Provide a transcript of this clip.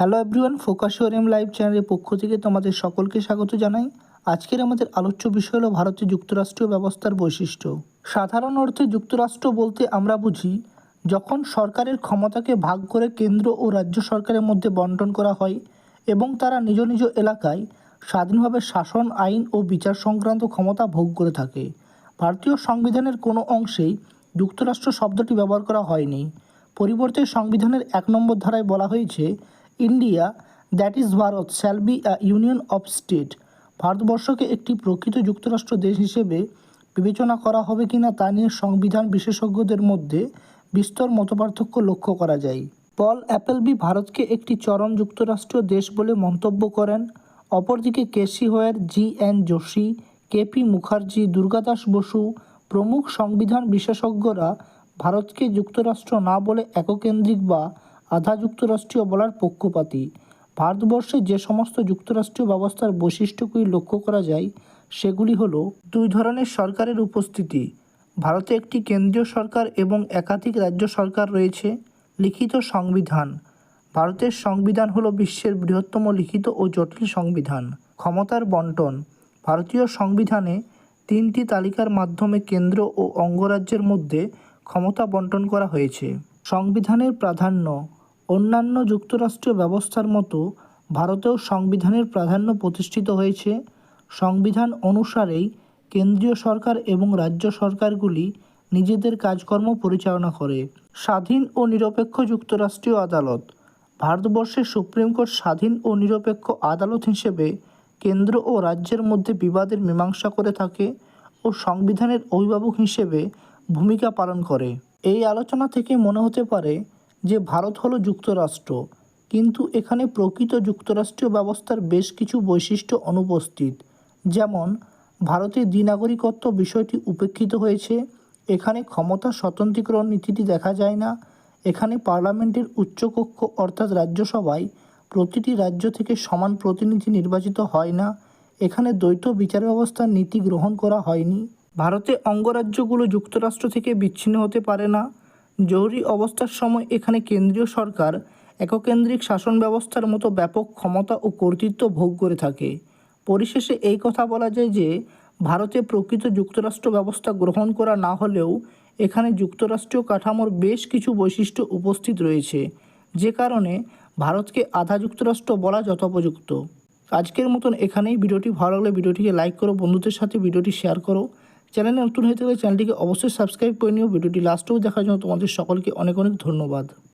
Hello everyone ফোকাসিওরিয়াম live চ্যানেলের পক্ষ থেকে তোমাদের সকলকে স্বাগত জানাই। আজকের আমাদের আলোচ্য বিষয় হলো ভারতীয় যুক্তরাষ্ট্রীয় ব্যবস্থার বৈশিষ্ট্য। সাধারণ অর্থে যুক্তরাষ্ট্র বলতে আমরা বুঝি, যখন সরকারের ক্ষমতাকে ভাগ করে কেন্দ্র ও রাজ্য সরকারের মধ্যে বন্টন করা হয় এবং তারা নিজ নিজ এলাকায় স্বাধীনভাবে শাসন, আইন ও বিচার সংক্রান্ত ক্ষমতা ভোগ করে থাকে। ভারতীয় সংবিধানের কোনো অংশেই যুক্তরাষ্ট্র শব্দটি ব্যবহার করা হয়নি। পরিবর্তে সংবিধানের এক নম্বর ধারায় বলা হয়েছে India that is Bharat shall be a union of state ভারতবর্ষকে একটি প্রকৃত যুক্তরাষ্ট্র দেশ হিসেবে বিবেচনা করা হবে কিনা তা নিয়ে সংবিধান বিশেষজ্ঞদের মধ্যে বিস্তর মতপার্থক্য লক্ষ্য করা যায়। পল অ্যাপেলবি ভারতকে একটি চরম যুক্তরাষ্ট্রীয় দেশ বলে মন্তব্য করেন। অপরদিকে KC Wheare G N Joshi, KP Mukherjee Durgadas Basu প্রমুখ সংবিধান বিশেষজ্ঞরা ভারতকে যুক্তরাষ্ট্র না বলে এককেন্দ্রিক বা আধা যুক্তরাষ্ট্রীয় বলার পক্ষপাতী। ভারতবর্ষে যে সমস্ত যুক্তরাষ্ট্রীয় ব্যবস্থার বৈশিষ্ট্যগুলি লক্ষ্য করা যায়, সেগুলি হল দুই ধরনের সরকারের উপস্থিতি। ভারতে একটি কেন্দ্রীয় সরকার এবং একাধিক রাজ্য সরকার রয়েছে, লিখিত সংবিধান। ভারতের সংবিধান হলো বিশ্বের বৃহত্তম লিখিত ও জটিল সংবিধান। ক্ষমতার বন্টন। ভারতীয় সংবিধানে তিনটি তালিকার মাধ্যমে কেন্দ্র ও অঙ্গরাজ্যের মধ্যে ক্ষমতা বন্টন করা হয়েছে। সংবিধানের প্রাধান্য। অন্যান্য যুক্তরাষ্ট্রীয় ব্যবস্থার মতো ভারতেও সংবিধানের প্রাধান্য প্রতিষ্ঠিত হয়েছে। সংবিধান অনুসারেই কেন্দ্রীয় সরকার এবং রাজ্য সরকারগুলি নিজেদের কাজকর্ম পরিচালনা করে। স্বাধীন ও নিরপেক্ষ যুক্তরাষ্ট্রীয় আদালত। ভারতবর্ষের সুপ্রিম কোর্ট স্বাধীন ও নিরপেক্ষ আদালত হিসেবে কেন্দ্র ও রাজ্যের মধ্যে বিবাদের মীমাংসা করে থাকে ও সংবিধানের অভিভাবক হিসেবে ভূমিকা পালন করে। এই আলোচনা থেকে মনে হতে পারে যে ভারত হলো যুক্তরাষ্ট্র, কিন্তু এখানে প্রকৃত যুক্তরাষ্ট্রীয় ব্যবস্থার বেশ কিছু বৈশিষ্ট্য অনুপস্থিত। যেমন, ভারতে দ্বিনাগরিকত্ব বিষয়টি উপেক্ষিত হয়েছে, এখানে ক্ষমতা স্বতন্ত্রীকরণ নীতিটি দেখা যায় না, এখানে পার্লামেন্টের উচ্চকক্ষ অর্থাৎ রাজ্যসভায় প্রতিটি রাজ্য থেকে সমান প্রতিনিধি নির্বাচিত হয় না, এখানে দ্বৈত বিচার ব্যবস্থার নীতি গ্রহণ করা হয়নি। ভারতে অঙ্গরাজ্যগুলো যুক্তরাষ্ট্র থেকে বিচ্ছিন্ন হতে পারে না জরুরি অবস্থার সময় এখানে কেন্দ্রীয় সরকার এককেন্দ্রিক শাসন ব্যবস্থার মতো ব্যাপক ক্ষমতা ও কর্তৃত্ব ভোগ করে থাকে। পরিশেষে এই কথা বলা যায় যে, ভারতে প্রকৃত যুক্তরাষ্ট্র ব্যবস্থা গ্রহণ করা না হলেও এখানে যুক্তরাষ্ট্রীয় কাঠামোর বেশ কিছু বৈশিষ্ট্য উপস্থিত রয়েছে। যে কারণে ভারতকে আধা যুক্তরাষ্ট্র বলা যথোপযুক্ত। আজকের মতন এখানেই। ভিডিওটি ভালো লাগলে ভিডিওটিকে লাইক করো, বন্ধুদের সাথে ভিডিওটি শেয়ার করো। চ্যানেলে নতুন হয়ে থাকলে চ্যানেলটিকে অবশ্যই সাবস্ক্রাইব করে নিও। ভিডিওটি লাস্টেও দেখার জন্য তোমাদের সকলকে অনেক অনেক ধন্যবাদ।